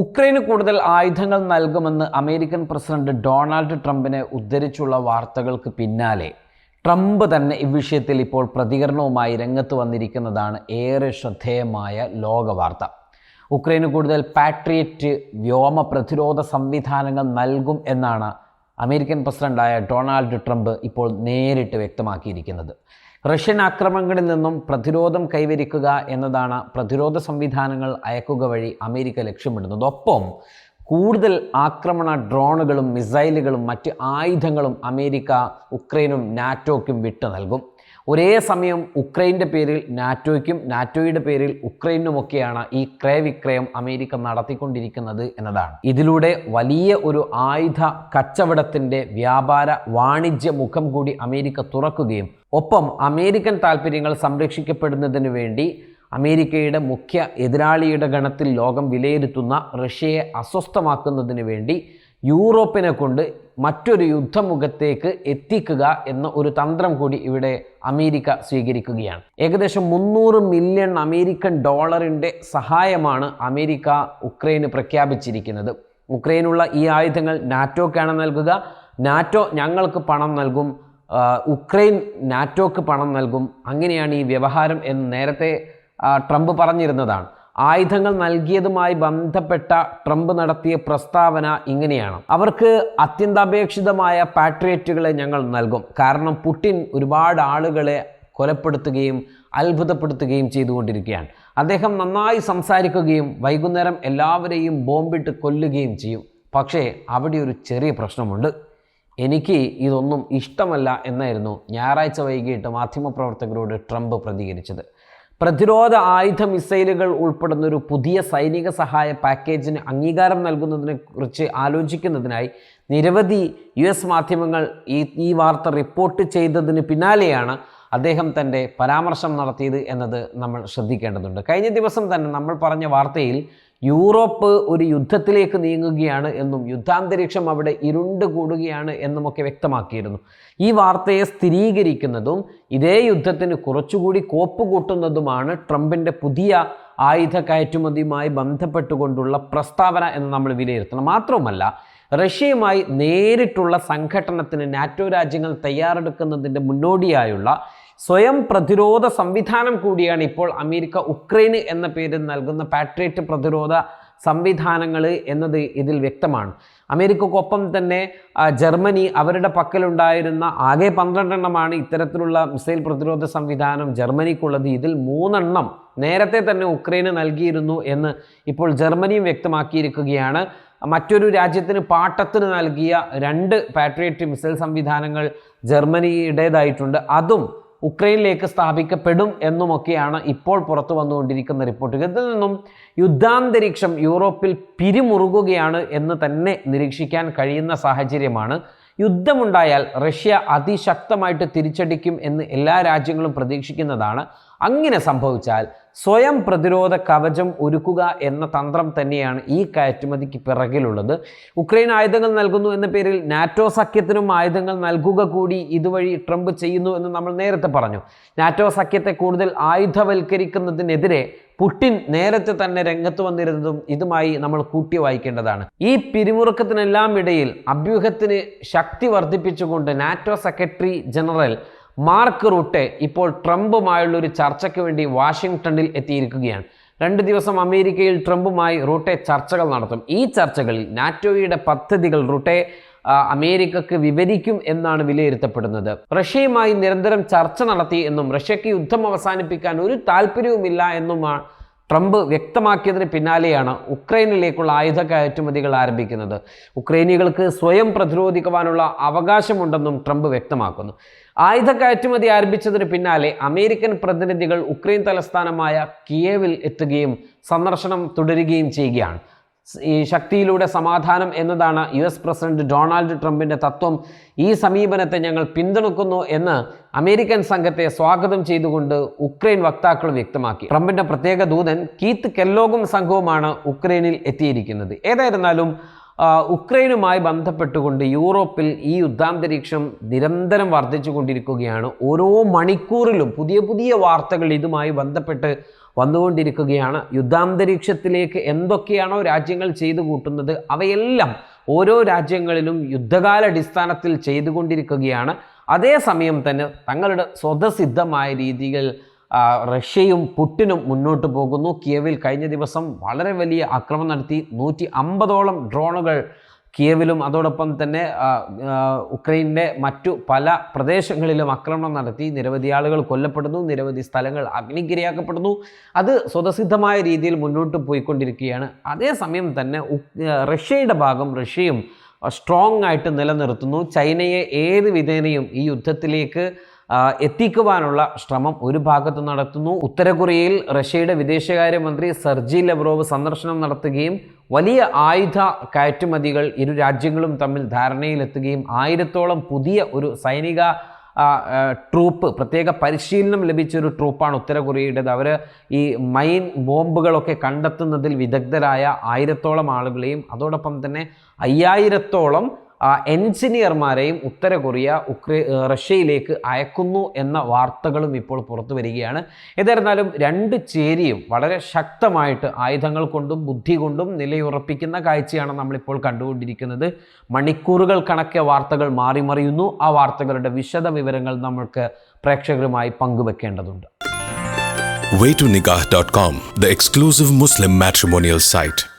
ഉക്രൈന് കൂടുതൽ ആയുധങ്ങൾ നൽകുമെന്ന് അമേരിക്കൻ പ്രസിഡന്റ് ഡൊണാൾഡ് ട്രംപിനെ ഉദ്ധരിച്ചുള്ള വാർത്തകൾക്ക് പിന്നാലെ. ട്രംപ് തന്നെ ഇവിഷയത്തിൽ ഇപ്പോൾ പ്രതികരണവുമായി രംഗത്ത് വന്നിരിക്കുന്നതാണ് ഏറെ ശ്രദ്ധേയമായ ലോകവാർത്ത. ഉക്രൈന് കൂടുതൽ പാട്രിയറ്റ് വ്യോമ പ്രതിരോധ സംവിധാനങ്ങൾ നൽകും എന്നാണ് അമേരിക്കൻ പ്രസിഡന്റായ ഡൊണാൾഡ് ട്രംപ് ഇപ്പോൾ നേരിട്ട് വ്യക്തമാക്കിയിരിക്കുന്നത്. റഷ്യൻ ആക്രമണങ്ങളിൽ നിന്നും പ്രതിരോധം കൈവരിക്കുക എന്നതാണ് പ്രതിരോധ സംവിധാനങ്ങൾ അയക്കുക വഴി അമേരിക്ക ലക്ഷ്യമിടുന്നത്. ഒപ്പം കൂടുതൽ ആക്രമണ ഡ്രോണുകളും മിസൈലുകളും മറ്റ് ആയുധങ്ങളും അമേരിക്ക ഉക്രൈനും നാറ്റോയ്ക്കും വിട്ടു നൽകും. ഒരേ സമയം ഉക്രൈന്റെ പേരിൽ നാറ്റോയ്ക്കും നാറ്റോയുടെ പേരിൽ ഉക്രൈനുമൊക്കെയാണ് ഈ ക്രയവിക്രയം അമേരിക്ക നടത്തിക്കൊണ്ടിരിക്കുന്നത് എന്നതാണ്. ഇതിലൂടെ വലിയ ഒരു ആയുധ കച്ചവടത്തിന്റെ വ്യാപാര വാണിജ്യ മുഖം കൂടി അമേരിക്ക തുറക്കുകയും ഒപ്പം അമേരിക്കൻ താല്പര്യങ്ങൾ സംരക്ഷിക്കപ്പെടുന്നതിന് വേണ്ടി അമേരിക്കയുടെ മുഖ്യ എതിരാളിയുടെ ഗണത്തിൽ ലോകം വിലയിരുത്തുന്ന റഷ്യയെ അസ്വസ്ഥമാക്കുന്നതിന് വേണ്ടി യൂറോപ്പിനെ കൊണ്ട് മറ്റൊരു യുദ്ധമുഖത്തേക്ക് എത്തിക്കുക എന്ന ഒരു തന്ത്രം കൂടി ഇവിടെ അമേരിക്ക സ്വീകരിക്കുകയാണ്. ഏകദേശം മുന്നൂറ് മില്യൺ അമേരിക്കൻ ഡോളറിന്റെ സഹായമാണ് അമേരിക്ക ഉക്രൈന് പ്രഖ്യാപിച്ചിരിക്കുന്നത്. ഉക്രൈനുള്ള ഈ ആയുധങ്ങൾ നാറ്റോക്കാണ് നൽകുക. നാറ്റോ ഞങ്ങൾക്ക് പണം നൽകും. ഉക്രൈൻ നാറ്റോക്ക് പണം നൽകും. അങ്ങനെയാണ് ഈ വ്യവഹാരം എന്ന് നേരത്തെ ട്രംപ് പറഞ്ഞിരുന്നതാണ്. ആയുധങ്ങൾ നൽകിയതുമായി ബന്ധപ്പെട്ട ട്രംപ് നടത്തിയ പ്രസ്താവന ഇങ്ങനെയാണ്. അവർക്ക് അത്യന്താപേക്ഷിതമായ പാട്രിയറ്റുകളെ ഞങ്ങൾ നൽകും. കാരണം പുട്ടിൻ ഒരുപാട് ആളുകളെ കൊലപ്പെടുത്തുകയും അത്ഭുതപ്പെടുത്തുകയും ചെയ്തുകൊണ്ടിരിക്കുകയാണ്. അദ്ദേഹം നന്നായി സംസാരിക്കുകയും വൈകുന്നേരം എല്ലാവരെയും ബോംബിട്ട് കൊല്ലുകയും ചെയ്യും. പക്ഷേ അവിടെ ഒരു ചെറിയ പ്രശ്നമുണ്ട്. എനിക്ക് ഇതൊന്നും ഇഷ്ടമല്ല എന്നായിരുന്നു ഞായറാഴ്ച വൈകിട്ട് മാധ്യമപ്രവർത്തകരോട് ട്രംപ് പ്രതികരിച്ചത്. പ്രതിരോധ ആയുധ മിസൈലുകൾ ഉൾപ്പെടുന്ന ഒരു പുതിയ സൈനിക സഹായ പാക്കേജിന് അംഗീകാരം നൽകുന്നതിനെ കുറിച്ച് ആലോചിക്കുന്നതിനായി നിരവധി യു എസ് മാധ്യമങ്ങൾ ഈ ഈ വാർത്ത റിപ്പോർട്ട് ചെയ്തതിന് പിന്നാലെയാണ് അദ്ദേഹം തന്റെ പരാമർശം നടത്തിയത് എന്നത് നമ്മൾ ശ്രദ്ധിക്കേണ്ടതുണ്ട്. കഴിഞ്ഞ ദിവസം തന്നെ നമ്മൾ പറഞ്ഞ വാർത്തയിൽ യൂറോപ്പ് ഒരു യുദ്ധത്തിലേക്ക് നീങ്ങുകയാണ് എന്നും യുദ്ധാന്തരീക്ഷം അവിടെ ഇരുണ്ട് കൂടുകയാണ് എന്നുമൊക്കെ വ്യക്തമാക്കിയിരുന്നു. ഈ വാർത്തയെ സ്ഥിരീകരിക്കുന്നതും ഇതേ യുദ്ധത്തിന് കുറച്ചുകൂടി കോപ്പ് കൂട്ടുന്നതുമാണ് ട്രംപിന്റെ പുതിയ ആയുധ കയറ്റുമതിയുമായി ബന്ധപ്പെട്ടുകൊണ്ടുള്ള പ്രസ്താവന എന്ന് നമ്മൾ വിലയിരുത്തണം. മാത്രവുമല്ല റഷ്യയുമായി നേരിട്ടുള്ള സംഘട്ടനത്തിന് നാറ്റോ രാജ്യങ്ങൾ തയ്യാറെടുക്കുന്നതിന്റെ മുന്നോടിയായുള്ള സ്വയം പ്രതിരോധ സംവിധാനം കൂടിയാണ് ഇപ്പോൾ അമേരിക്ക ഉക്രൈന് എന്ന പേരിൽ നൽകുന്ന പാട്രിയറ്റ് പ്രതിരോധ സംവിധാനങ്ങൾ എന്നത് ഇതിൽ വ്യക്തമാണ്. അമേരിക്കക്കൊപ്പം തന്നെ ജർമ്മനി അവരുടെ പക്കലുണ്ടായിരുന്ന ആകെ പന്ത്രണ്ടെണ്ണമാണ് ഇത്തരത്തിലുള്ള മിസൈൽ പ്രതിരോധ സംവിധാനം ജർമ്മനിക്കുള്ളത്. ഇതിൽ മൂന്നെണ്ണം നേരത്തെ തന്നെ ഉക്രൈന് നൽകിയിരുന്നു എന്ന് ഇപ്പോൾ ജർമ്മനിയും വ്യക്തമാക്കിയിരിക്കുകയാണ്. മറ്റൊരു രാജ്യത്തിന് പാട്ടത്തിന് നൽകിയ രണ്ട് പാട്രിയറ്റ് മിസൈൽ സംവിധാനങ്ങൾ ജർമ്മനിയുടേതായിട്ടുണ്ട്. അതും ഉക്രൈനിലേക്ക് സ്ഥാപിക്കപ്പെടും എന്നുമൊക്കെയാണ് ഇപ്പോൾ പുറത്തു വന്നുകൊണ്ടിരിക്കുന്ന റിപ്പോർട്ടുകൾ. ഇതിൽ നിന്നും യുദ്ധാന്തരീക്ഷം യൂറോപ്പിൽ പിരിമുറുകുകയാണ് എന്ന് തന്നെ നിരീക്ഷിക്കാൻ കഴിയുന്ന സാഹചര്യമാണ് യുദ്ധമുണ്ടായാൽ റഷ്യ അതിശക്തമായിട്ട് തിരിച്ചടിക്കും എന്ന് എല്ലാ രാജ്യങ്ങളും പ്രതീക്ഷിക്കുന്നതാണ്. അങ്ങനെ സംഭവിച്ചാൽ സ്വയം പ്രതിരോധ കവചം ഒരുക്കുക എന്ന തന്ത്രം തന്നെയാണ് ഈ കയറ്റുമതിക്ക് പിറകിലുള്ളത്. ഉക്രൈൻ ആയുധങ്ങൾ നൽകുന്നു എന്ന പേരിൽ നാറ്റോ സഖ്യത്തിനും ആയുധങ്ങൾ നൽകുക കൂടി ഇതുവഴി ട്രംപ് ചെയ്യുന്നു എന്ന് നമ്മൾ നേരത്തെ പറഞ്ഞു. നാറ്റോ സഖ്യത്തെ കൂടുതൽ ആയുധവൽക്കരിക്കുന്നതിനെതിരെ പുടിൻ നേരത്തെ തന്നെ രംഗത്ത് വന്നിരുന്നതും ഇതുമായി നമ്മൾ കൂട്ടി വായിക്കേണ്ടതാണ്. ഈ പിരിമുറുക്കത്തിനെല്ലാം ഇടയിൽ അഭ്യൂഹത്തിന് ശക്തി വർദ്ധിപ്പിച്ചുകൊണ്ട് NATO secretary general Mark Rutte ഇപ്പോൾ ട്രംപുമായുള്ള ഒരു ചർച്ചയ്ക്ക് വേണ്ടി വാഷിങ്ടണിൽ എത്തിയിരിക്കുകയാണ്. രണ്ട് ദിവസം അമേരിക്കയിൽ ട്രംപുമായി റൂട്ടെ ചർച്ചകൾ നടത്തും. ഈ ചർച്ചകളിൽ നാറ്റോയുടെ പദ്ധതികൾ റൂട്ടെ അമേരിക്കക്ക് വിവരിക്കും എന്നാണ് വിലയിരുത്തപ്പെടുന്നത്. റഷ്യയുമായി നിരന്തരം ചർച്ച നടത്തി എന്നും റഷ്യക്ക് യുദ്ധം അവസാനിപ്പിക്കാൻ ഒരു താല്പര്യവുമില്ല എന്നുമാണ് ട്രംപ് വ്യക്തമാക്കിയതിന് പിന്നാലെയാണ് ഉക്രൈനിലേക്കുള്ള ആയുധ കയറ്റുമതികൾ ആരംഭിക്കുന്നത്. ഉക്രൈനികൾക്ക് സ്വയം പ്രതിരോധിക്കുവാനുള്ള അവകാശമുണ്ടെന്നും ട്രംപ് വ്യക്തമാക്കുന്നു. ആയുധ കയറ്റുമതി ആരംഭിച്ചതിന് പിന്നാലെ അമേരിക്കൻ പ്രതിനിധികൾ ഉക്രൈൻ തലസ്ഥാനമായ കിയേവിൽ എത്തുകയും സന്ദർശനം തുടരുകയും ചെയ്യുകയാണ്. ഈ ശക്തിയിലൂടെ സമാധാനം എന്നതാണ് യു എസ് പ്രസിഡന്റ് ഡൊണാൾഡ് ട്രംപിന്റെ തത്വം. ഈ സമീപനത്തെ ഞങ്ങൾ പിന്തുണക്കുന്നു എന്ന് അമേരിക്കൻ സംഘത്തെ സ്വാഗതം ചെയ്തുകൊണ്ട് ഉക്രൈൻ വക്താക്കൾ വ്യക്തമാക്കി. ട്രംപിന്റെ പ്രത്യേക ദൂതൻ കീത്ത് കെല്ലോഗും സംഘവുമാണ് ഉക്രൈനിൽ എത്തിയിരിക്കുന്നത്. ഏതായിരുന്നാലും ഉക്രൈനുമായി ബന്ധപ്പെട്ടുകൊണ്ട് യൂറോപ്പിൽ ഈ യുദ്ധാന്തരീക്ഷം നിരന്തരം വർദ്ധിച്ചു കൊണ്ടിരിക്കുകയാണ് ഓരോ മണിക്കൂറിലും പുതിയ പുതിയ വാർത്തകൾ ഇതുമായി ബന്ധപ്പെട്ട് വന്നുകൊണ്ടിരിക്കുകയാണ്. യുദ്ധാന്തരീക്ഷത്തിലേക്ക് എന്തൊക്കെയാണോ രാജ്യങ്ങൾ ചെയ്തു കൂട്ടുന്നത് അവയെല്ലാം ഓരോ രാജ്യങ്ങളിലും യുദ്ധകാലടിസ്ഥാനത്തിൽ ചെയ്തുകൊണ്ടിരിക്കുകയാണ് അതേസമയം തന്നെ തങ്ങളുടെ സ്വതസിദ്ധമായ രീതിയിൽ റഷ്യയും പുട്ടിനും മുന്നോട്ട് പോകുന്നു. കിയവിൽ കഴിഞ്ഞ ദിവസം വളരെ വലിയ ആക്രമണം നടത്തി. നൂറ്റി അമ്പതോളം ഡ്രോണുകൾ കിയവിലും അതോടൊപ്പം തന്നെ ഉക്രൈനിന്റെ മറ്റു പല പ്രദേശങ്ങളിലും ആക്രമണം നടത്തി. നിരവധി ആളുകൾ കൊല്ലപ്പെടുന്നു നിരവധി സ്ഥലങ്ങൾ അഗ്നിക്കിരയാക്കപ്പെടുന്നു. അത് സ്വതസിദ്ധമായ രീതിയിൽ മുന്നോട്ട് പോയിക്കൊണ്ടിരിക്കുകയാണ്. അതേസമയം തന്നെ റഷ്യയുടെ ഭാഗം റഷ്യയും സ്ട്രോങ് ആയിട്ട് നിലനിർത്തുന്നു. ചൈനയെ ഏത് വിധേനയും ഈ യുദ്ധത്തിലേക്ക് എത്തിക്കുവാനുള്ള ശ്രമം ഒരു ഭാഗത്ത് നടത്തുന്നു. ഉത്തര കൊറിയയിൽ റഷ്യയുടെ വിദേശകാര്യമന്ത്രി സർജി ലബ്രോവ് സന്ദർശനം നടത്തുകയും വലിയ ആയുധ കയറ്റുമതികൾ ഇരു രാജ്യങ്ങളും തമ്മിൽ ധാരണയിലെത്തുകയും ആയിരത്തോളം പുതിയ ഒരു സൈനിക ട്രൂപ്പ് പ്രത്യേക പരിശീലനം ലഭിച്ച ഒരു ട്രൂപ്പാണ് ഉത്തര കൊറിയയുടേത്. അവർ ഈ മൈൻ ബോംബുകളൊക്കെ കണ്ടെത്തുന്നതിൽ വിദഗ്ധരായ ആയിരത്തോളം ആളുകളെയും അതോടൊപ്പം തന്നെ അയ്യായിരത്തോളം എൻജിനീയർമാരെയും ഉത്തര കൊറിയ ഉക്രൈ റഷ്യയിലേക്ക് അയക്കുന്നു എന്ന വാർത്തകളും ഇപ്പോൾ പുറത്തു വരികയാണ്. ഏതായിരുന്നാലും രണ്ട് ചേരിയും വളരെ ശക്തമായിട്ട് ആയുധങ്ങൾ കൊണ്ടും ബുദ്ധി കൊണ്ടും നിലയുറപ്പിക്കുന്ന കാഴ്ചയാണ് നമ്മളിപ്പോൾ കണ്ടുകൊണ്ടിരിക്കുന്നത്. മണിക്കൂറുകൾ കണക്കെ വാർത്തകൾ മാറി മറിയുന്നു. ആ വാർത്തകളുടെ വിശദ വിവരങ്ങൾ നമ്മൾക്ക് പ്രേക്ഷകരുമായി പങ്കുവെക്കേണ്ടതുണ്ട്. Waytonikah.com, the exclusive Muslim matrimonial site.